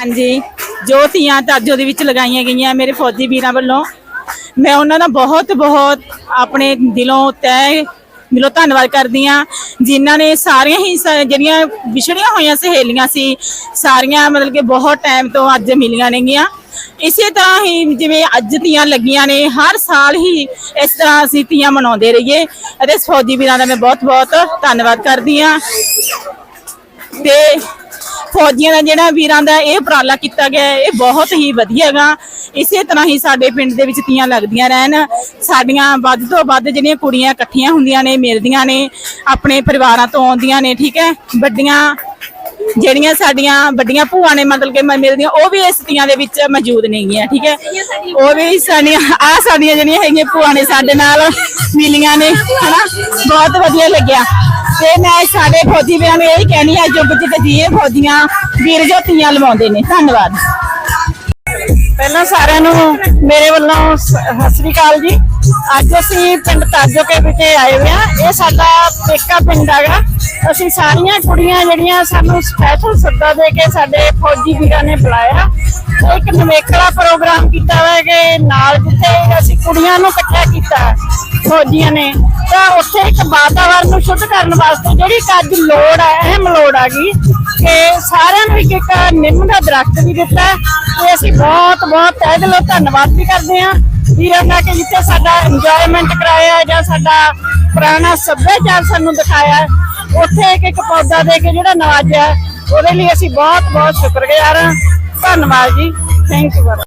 ਹਾਂਜੀ। ਜੋ ਧੀਆਂ ਤਾਜੋ ਦੇ ਵਿੱਚ ਲਗਾਈਆਂ ਗਈਆਂ ਮੇਰੇ ਫੌਜੀ ਵੀਰਾਂ ਵੱਲੋਂ, ਮੈਂ ਉਹਨਾਂ ਦਾ ਬਹੁਤ ਬਹੁਤ ਆਪਣੇ ਦਿਲੋਂ ਤਹਿ ਦਿਲੋਂ ਧੰਨਵਾਦ ਕਰਦੀ ਆ ਜਿਨ੍ਹਾਂ ਨੇ ਸਾਰੀਆਂ ਹੀ ਸ- ਜਿਹੜੀਆਂ ਵਿਛੜੀਆਂ ਹੋਈਆਂ ਸਹੇਲੀਆਂ ਸੀ, ਸਾਰੀਆਂ ਮਤਲਬ ਕਿ ਬਹੁਤ ਟਾਈਮ ਤੋਂ ਅੱਜ ਮਿਲੀਆਂ ਨੇਗੀਆਂ। ਇਸੇ ਤਰ੍ਹਾਂ ਹੀ ਜਿਵੇਂ ਅੱਜ ਤੀਆਂ ਲੱਗੀਆਂ ਨੇ, ਹਰ ਸਾਲ ਹੀ ਇਸ ਤਰ੍ਹਾਂ ਅਸੀਂ ਤੀਆਂ ਮਨਾਉਂਦੇ ਰਹੀਏ ਅਤੇ ਫੌਜੀ ਵੀਰਾਂ ਦਾ ਮੈਂ ਬਹੁਤ ਬਹੁਤ ਧੰਨਵਾਦ ਕਰਦੀ ਆ ਤੇ ਫੌਜੀਆਂ ਦਾ ਜਿਹੜਾ ਵੀਰਾਂ ਦਾ ਇਹ ਉਪਰਾਲਾ ਕੀਤਾ ਗਿਆ ਇਹ ਬਹੁਤ ਹੀ ਵਧੀਆ ਹੈਗਾ। ਇਸੇ ਤਰ੍ਹਾਂ ਹੀ ਸਾਡੇ ਪਿੰਡ ਦੇ ਵਿੱਚ ਤੀਆਂ ਲੱਗਦੀਆਂ ਰਹਿਣ। ਸਾਡੀਆਂ ਵੱਧ ਤੋਂ ਵੱਧ ਜਿਹੜੀਆਂ ਕੁੜੀਆਂ ਇਕੱਠੀਆਂ ਹੁੰਦੀਆਂ ਨੇ, ਮਿਲਦੀਆਂ ਨੇ, ਆਪਣੇ ਪਰਿਵਾਰਾਂ ਤੋਂ ਆਉਂਦੀਆਂ ਨੇ, ਠੀਕ ਹੈ? ਵੱਡੀਆਂ, ਜਿਹੜੀਆਂ ਸਾਡੀਆਂ ਵੱਡੀਆਂ ਭੂਆ ਨੇ ਮਤਲਬ ਕਿ ਮਿਲਦੀਆਂ, ਉਹ ਵੀ ਇਸ ਤੀਆਂ ਦੇ ਵਿੱਚ ਮੌਜੂਦ ਨੇਗੀਆਂ ਠੀਕ ਹੈ? ਉਹ ਵੀ ਸਾਡੀਆਂ ਆ ਸਾਡੀਆਂ ਜਿਹੜੀਆਂ ਹੈਗੀਆਂ ਭੂਆ ਨੇ ਸਾਡੇ ਨਾਲ ਮਿਲੀਆਂ ਨੇ, ਹਨਾ? ਬਹੁਤ ਵਧੀਆ ਲੱਗਿਆ। ਤੇ ਮੈਂ ਸਾਡੇ ਫੌਜੀ ਵੀਰਾਂ ਨੂੰ ਇਹ ਕਹਿਣੀ ਆ ਜੁਗ ਜਿੱਤ ਜੀਏ ਫੌਜੀਆਂ, ਵੀਰ ਜੋ ਲਵਾਉਂਦੇ ਨੇ। ਧੰਨਵਾਦ। ਪਹਿਲਾਂ ਸਾਰਿਆਂ ਨੂੰ ਮੇਰੇ ਵੱਲੋਂ ਸਤਿ ਸ੍ਰੀ ਅਕਾਲ ਜੀ। ਅੱਜ ਅਸੀਂ ਪਿੰਡ ਤਾਜੋਕੇ ਵਿਖੇ ਆਏ ਹੋਏ ਹਾਂ। ਇਹ ਸਾਡਾ ਪੇਕਾ ਪਿੰਡ ਹੈਗਾ। ਅਸੀਂ ਸਾਰੀਆਂ ਕੁੜੀਆਂ ਜਿਹੜੀਆਂ ਸਾਨੂੰ ਸਪੈਸ਼ਲ ਸੱਦਾ ਦੇ ਕੇ ਸਾਡੇ ਫੌਜੀ ਵੀਰਾਂ ਨੇ ਬੁਲਾਇਆ। ਇੱਕ ਨਵੇਕਲਾ ਪ੍ਰੋਗਰਾਮ ਕੀਤਾ ਹੋਇਆ ਕਿ ਨਾਲ ਜਿੱਥੇ ਅਸੀਂ ਕੁੜੀਆਂ ਨੂੰ ਇਕੱਠਾ ਕੀਤਾ, ਫੌਜੀਆਂ ਨੇ। ਤਾਂ ਉੱਥੇ ਇੱਕ ਵਾਤਾਵਰਨ ਨੂੰ ਸ਼ੁੱਧ ਕਰਨ ਵਾਸਤੇ ਜਿਹੜੀ ਅੱਜ ਲੋੜ ਹੈ ਅਹਿਮ ਲੋੜ ਹੈਗੀ ਕਿ ਸਾਰਿਆਂ ਨੂੰ ਇੱਕ ਇੱਕ ਨਿੰਮ ਦਾ ਦਰਖਤ ਵੀ ਦਿੱਤਾ ਹੈ। ਤੇ ਅਸੀਂ ਬਹੁਤ ਬਹੁਤ ਤਹਿ ਦਿਲੋਂ ਧੰਨਵਾਦ ਵੀ ਕਰਦੇ ਹਾਂ। ਵੀਰਾਂ ਦਾ ਕਿ ਜਿੱਥੇ ਸਾਡਾ ਇੰਜੋਇਮੈਂਟ ਕਰਾਇਆ ਜਾਂ ਸਾਡਾ ਪੁਰਾਣਾ ਸੱਭਿਆਚਾਰ ਸਾਨੂੰ ਦਿਖਾਇਆ ਉੱਥੇ ਇੱਕ ਇੱਕ ਪੌਦਾ ਦੇ ਕੇ ਜਿਹੜਾ ਨਵਾਜਿਆ ਹੈ, ਉਹਦੇ ਲਈ ਅਸੀਂ ਬਹੁਤ ਬਹੁਤ ਸ਼ੁਕਰਗੁਜ਼ਾਰ ਹਾਂ। ਧੰਨਵਾਦ ਜੀ। Thank you